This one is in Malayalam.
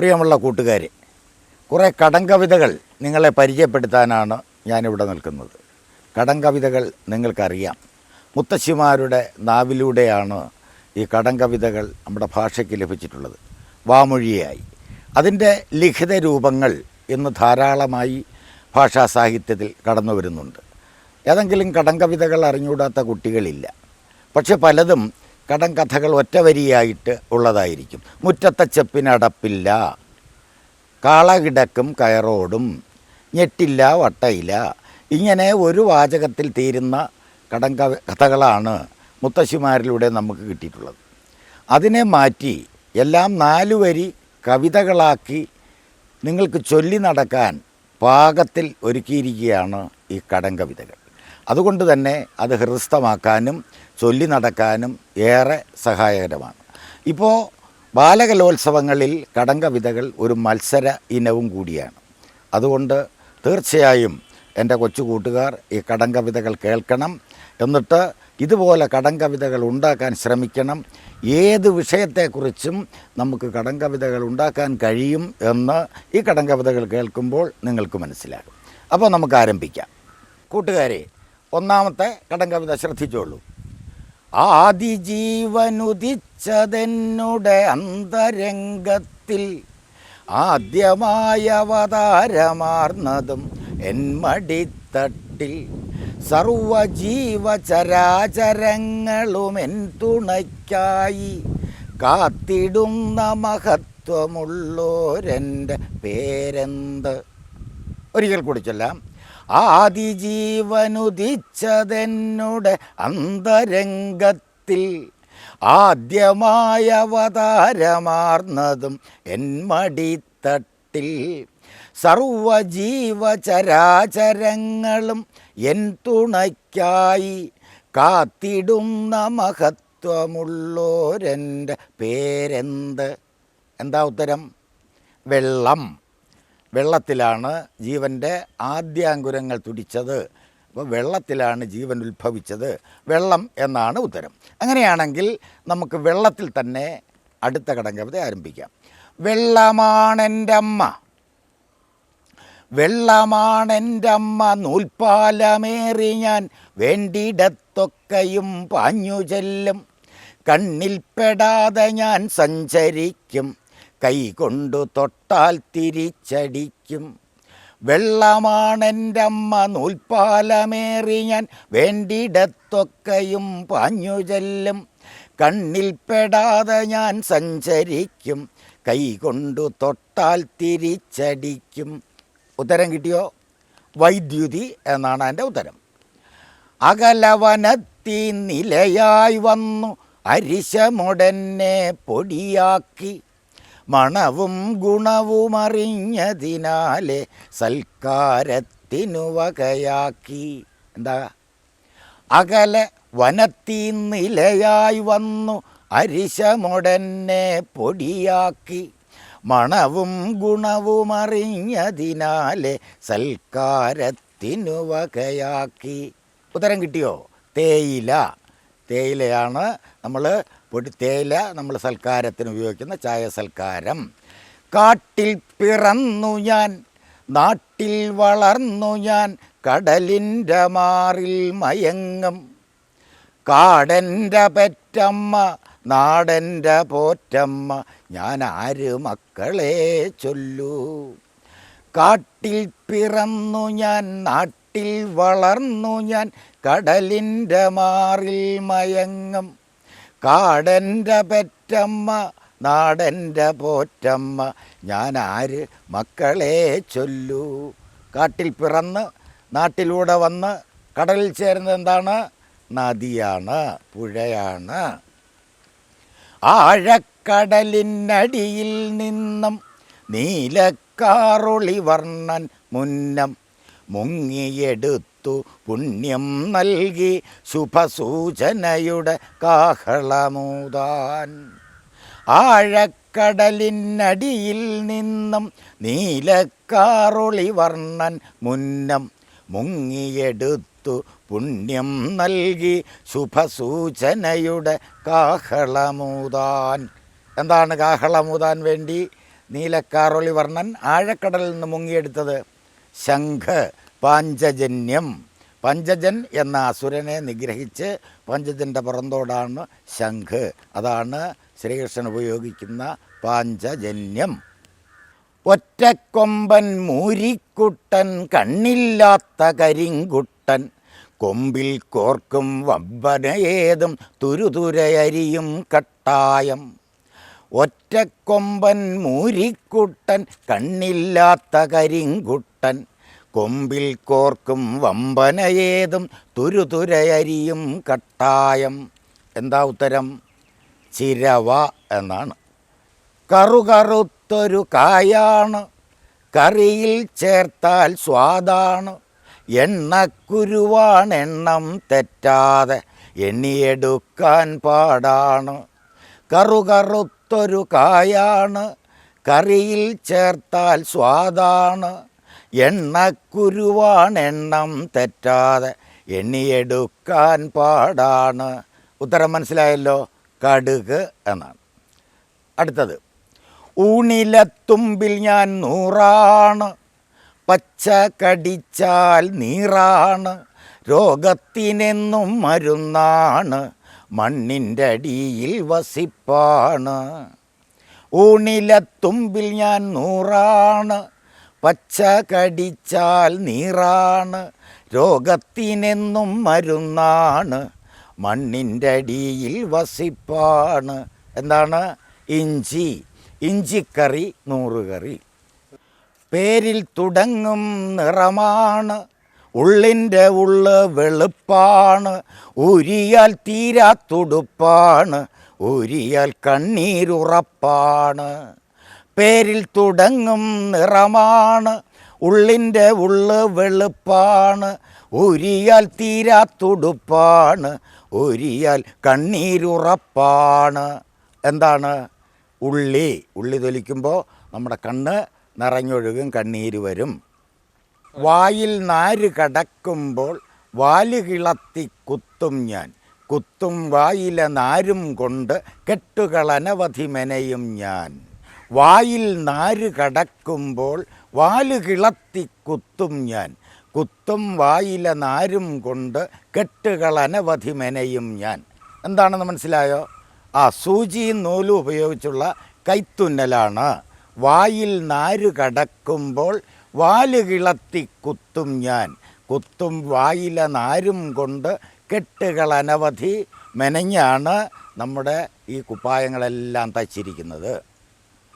പ്രിയമുള്ള കൂട്ടുകാരെ കുറേ കടങ്കവിതകൾ നിങ്ങളെ പരിചയപ്പെടുത്താനാണ് ഞാനിവിടെ നിൽക്കുന്നത്. കടങ്കവിതകൾ നിങ്ങൾക്കറിയാം. മുത്തശ്ശിമാരുടെ നാവിലൂടെയാണ് ഈ കടങ്കവിതകൾ നമ്മുടെ ഭാഷയ്ക്ക് ലഭിച്ചിട്ടുള്ളത്. വാമൊഴിയായി. അതിന്റെ ലിഖിത രൂപങ്ങൾ ഇന്ന് ധാരാളമായി ഭാഷാ സാഹിത്യത്തിൽ കടന്നു വരുന്നുണ്ട്. ഏതെങ്കിലും കടങ്കവിതകൾ അറിഞ്ഞുകൂടാത്ത കുട്ടികളില്ല. പക്ഷെ പലതും കടങ്കഥകൾ ഒറ്റവരിയായിട്ട് ഉള്ളതായിരിക്കും. മുറ്റത്തെ ചെപ്പിനടപ്പില്ല. കാളകിടക്കും കയറോടും. ഞെട്ടില്ല വട്ടയില്ല ഇങ്ങനെ ഒരു വാചകത്തിൽ തീരുന്ന കടം കഥകളാണ് മുത്തശ്ശിമാരിലൂടെ നമുക്ക് കിട്ടിയിട്ടുള്ളത്. അതിനെ മാറ്റി എല്ലാം നാലു വരി കവിതകളാക്കി നിങ്ങൾക്ക് ചൊല്ലി നടക്കാൻ പാകത്തിൽ ഒരുക്കിയിരിക്കുകയാണ് ഈ കടങ്കവിതകൾ അതുകൊണ്ട് തന്നെ അത് ഹൃദയസ്ഥമാക്കാനും ചൊല്ലി നടക്കാനും ഏറെ സഹായകരമാണ്. ഇപ്പോൾ ബാലകലോത്സവങ്ങളിൽ കടങ്കവിതകൾ ഒരു മത്സര ഇനവും കൂടിയാണ്. അതുകൊണ്ട് തീർച്ചയായും എന്റെ കൊച്ചു കൂട്ടുകാർ ഈ കടങ്കവിതകൾ കേൾക്കണം. എന്നിട്ട് ഇതുപോലെ കടങ്കവിതകൾ ഉണ്ടാക്കാൻ ശ്രമിക്കണം. ഏത് വിഷയത്തെക്കുറിച്ചും നമുക്ക് കടങ്കവിതകൾ ഉണ്ടാക്കാൻ കഴിയും എന്ന് ഈ കടങ്കവിതകൾ കേൾക്കുമ്പോൾ നിങ്ങൾക്ക് മനസ്സിലാകും. അപ്പോൾ നമുക്ക് ആരംഭിക്കാം. കൂട്ടുകാരെ ഒന്നാമത്തെ കടങ്കവിത ശ്രദ്ധിച്ചോളൂ. ആദിജീവനുദിച്ചതെന്നുടെ അന്തരംഗത്തിൽ ആദ്യമായ അവതാരമാർന്നതും എൻ മടിത്തട്ടിൽ സർവജീവചരാചരങ്ങളും എൻ തുണയ്ക്കായി കാത്തിടുന്ന മഹത്വമുള്ളോരെന്റെ പേരെന്ത്? ഒരിക്കൽ കൂടി ചൊല്ലാം. ആദിജീവനുദിച്ചതെന്നുടെ അന്തരംഗത്തിൽ ആദ്യമായ അവതാരമാർന്നതും എൻ മടിത്തട്ടിൽ. സർവജീവചരാചരങ്ങളും എൻ തുണയ്ക്കായി കാത്തിടുന്ന മഹത്വമുള്ളോരെന്റെ പേരെന്ത്? എന്താ ഉത്തരം? വെള്ളം. വെള്ളത്തിലാണ് ജീവന്റെ ആദ്യാങ്കുരങ്ങൾ തുടിച്ചത്. അപ്പോൾ വെള്ളത്തിലാണ് ജീവൻ ഉത്ഭവിച്ചത്. വെള്ളം എന്നാണ് ഉത്തരം. അങ്ങനെയാണെങ്കിൽ നമുക്ക് വെള്ളത്തിൽ തന്നെ അടുത്ത കടങ്കവിത ആരംഭിക്കാം. വെള്ളമാണെന്റെ അമ്മ. വെള്ളമാണെന്റെ അമ്മ നൂൽപ്പാലമേറി ഞാൻ വേണ്ടിയിടത്തൊക്കെയും പാഞ്ഞു ചെല്ലും കണ്ണിൽപ്പെടാതെ ഞാൻ സഞ്ചരിക്കും. കൈകൊണ്ടു തൊട്ടാൽ തിരിച്ചടിക്കും. വെള്ളമാണെന്റെ അമ്മ നൂൽപ്പാലമേറി ഞാൻ വേണ്ടിയിടത്തൊക്കെയും പാഞ്ഞു ചെല്ലും. കണ്ണിൽപ്പെടാതെ ഞാൻ സഞ്ചരിക്കും. കൈകൊണ്ടു തൊട്ടാൽ തിരിച്ചടിക്കും. ഉത്തരം കിട്ടിയോ? വൈദ്യുതി എന്നാണ് എന്റെ ഉത്തരം. അകലവനത്തി നിലയായി വന്നു. അരിശമുടനെ പൊടിയാക്കി. മണവും ഗുണവും അറിഞ്ഞതിനാലെ സൽക്കാരത്തിനു വകയാക്കി. എന്താ? അകലെ വനത്തി നിലയായി വന്നു അരിശമുടനെ പൊടിയാക്കി. മണവും ഗുണവും അറിഞ്ഞതിനാലെ സൽക്കാരത്തിനു വകയാക്കി. ഉത്തരം കിട്ടിയോ? തേയില. തേയിലയാണ് നമ്മൾ പൊടി തേയില നമ്മൾ സൽക്കാരത്തിന് ഉപയോഗിക്കുന്ന ചായ സൽക്കാരം. കാട്ടിൽ പിറന്നു ഞാൻ നാട്ടിൽ വളർന്നു ഞാൻ കടലിന്റെ മാറിൽ മയങ്ങും. കാടന്റെ പെറ്റമ്മ നാടന്റെ പോറ്റമ്മ ഞാൻ ആര് മക്കളെ ചൊല്ലൂ. കാട്ടിൽ പിറന്നു ഞാൻ നാട്ടിൽ വളർന്നു ഞാൻ കടലിന്റെ മാറിൽ മയങ്ങും. കാടന്റെ പെറ്റമ്മ നാടന്റെ പോറ്റമ്മ ഞാൻ ആര് മക്കളെ ചൊല്ലൂ. കാട്ടിൽ പിറന്ന് നാട്ടിലൂടെ വന്ന് കടലിൽ ചേരുന്നത് എന്താണ്? നദിയാണ് പുഴയാണ്. ആഴക്കടലിനടിയിൽ നിന്നും നീലക്കാറൊളി വർണൻ മുന്നം മുങ്ങിയെടുത്തു പുണ്യം നൽകി ശുഭസൂചനയുടെ കാഹളമൂതാൻ. ആഴക്കടലിനടിയിൽ നിന്നും നീലക്കാറൊളി വർണൻ മുന്നം മുങ്ങിയെടുത്തു പുണ്യം നൽകി ശുഭസൂചനയുടെ കാഹളമൂതാൻ. എന്താണ് കാഹളമൂതാൻ വേണ്ടി? നീലക്കാറൊളി വർണൻ ആഴക്കടലിൽ നിന്ന് മുങ്ങിയെടുത്തത്. ശംഖ് പാഞ്ചജന്യം പഞ്ചജൻ എന്ന അസുരനെ നിഗ്രഹിച്ച് പഞ്ചജന്റെ പുറന്തോടാണ് ശംഖ്. അതാണ് ശ്രീകൃഷ്ണൻ ഉപയോഗിക്കുന്ന പാഞ്ചജന്യം. ഒറ്റക്കൊമ്പൻ മൂരിക്കുട്ടൻ കണ്ണില്ലാത്ത കരിങ്കുട്ടൻ. കൊമ്പിൽ കോർക്കും വബ്ബനയേതും തുരുതുരയരിയും കട്ടായം. ഒറ്റക്കൊമ്പൻ മൂരിക്കുട്ടൻ കണ്ണില്ലാത്ത കരിങ്കുട്ടൻ. കൊമ്പിൽ കോർക്കും വമ്പനയേതും തുരുതുരയരിയും കട്ടായം. എന്താ ഉത്തരം? ചിരവ എന്നാണ്. കറുകറുത്തൊരു കായാണ്. കറിയിൽ ചേർത്താൽ സ്വാദാണ്. എണ്ണക്കുരുവാണെണ്ണം തെറ്റാതെ എണ്ണിയെടുക്കാൻ പാടാണ്. കറുകറുത്തൊരു കായാണ്. കറിയിൽ ചേർത്താൽ സ്വാദാണ്. എണ്ണക്കുരുവാണെണ്ണം തെറ്റാതെ എണ്ണിയെടുക്കാൻ പാടാണ്. ഉത്തരം മനസ്സിലായല്ലോ? കടുക് എന്നാണ്. അടുത്തത്. ഊണിലത്തുമ്പിൽ ഞാൻ നൂറാണ്. പച്ച കടിച്ചാൽ നീറാണ്. രോഗത്തിനെന്നും മരുന്നാണ്. മണ്ണിന്റെ അടിയിൽ വസിപ്പാണ്. ഊണിലത്തുമ്പിൽ ഞാൻ നൂറാണ്. പച്ച കടിച്ചാൽ നീറാണ് രോഗത്തിനെന്നും മരുന്നാണ് മണ്ണിന്റെ അടിയിൽ വസിപ്പാണ്. എന്താണ്? ഇഞ്ചി ഇഞ്ചിക്കറി നൂറുകറി. പേരിൽ തുടങ്ങും നിറമാണ് ഉള്ളിന്റെ ഉള്ള് വെളുപ്പാണ് ഉരിയാൽ തീരാത്തുടുപ്പാണ് ഉരിയാൽ കണ്ണീരുറപ്പാണ്. പേരിൽ തുടങ്ങും നിറമാണ് ഉള്ളിന്റെ ഉള്ള് വെളുപ്പാണ് ഉരിയാൽ തീരാത്തുടുപ്പാണ് ഒരിയാൽ കണ്ണീരുറപ്പാണ്. എന്താണ്? ഉള്ളി. ഉള്ളി തൊലിക്കുമ്പോൾ നമ്മുടെ കണ്ണ് നിറഞ്ഞൊഴുകും കണ്ണീര് വരും. വായിൽ നാര് കടക്കുമ്പോൾ വാൽ കിളത്തി കുത്തും ഞാൻ. കുത്തും വായിലെ നാരും കൊണ്ട് കെട്ടുകളനവധി മെനയും ഞാൻ. വായിൽ നാര് കടക്കുമ്പോൾ വാൽ കിളത്തി കുത്തും ഞാൻ. കുത്തും വായിലെ നാരും കൊണ്ട് കെട്ടുകൾ അനവധി മെനയും ഞാൻ. എന്താണെന്ന് മനസ്സിലായോ? ആ സൂചിയും നൂലും ഉപയോഗിച്ചുള്ള കൈത്തുന്നലാണ്. വായിൽ നാര് കടക്കുമ്പോൾ വാൽ കിളത്തി കുത്തും ഞാൻ. കുത്തും വായിലെ നാരും കൊണ്ട് കെട്ടുകൾ അനവധി മെനഞ്ഞാണ് നമ്മുടെ ഈ കുപ്പായങ്ങളെല്ലാം തച്ചിരിക്കുന്നത്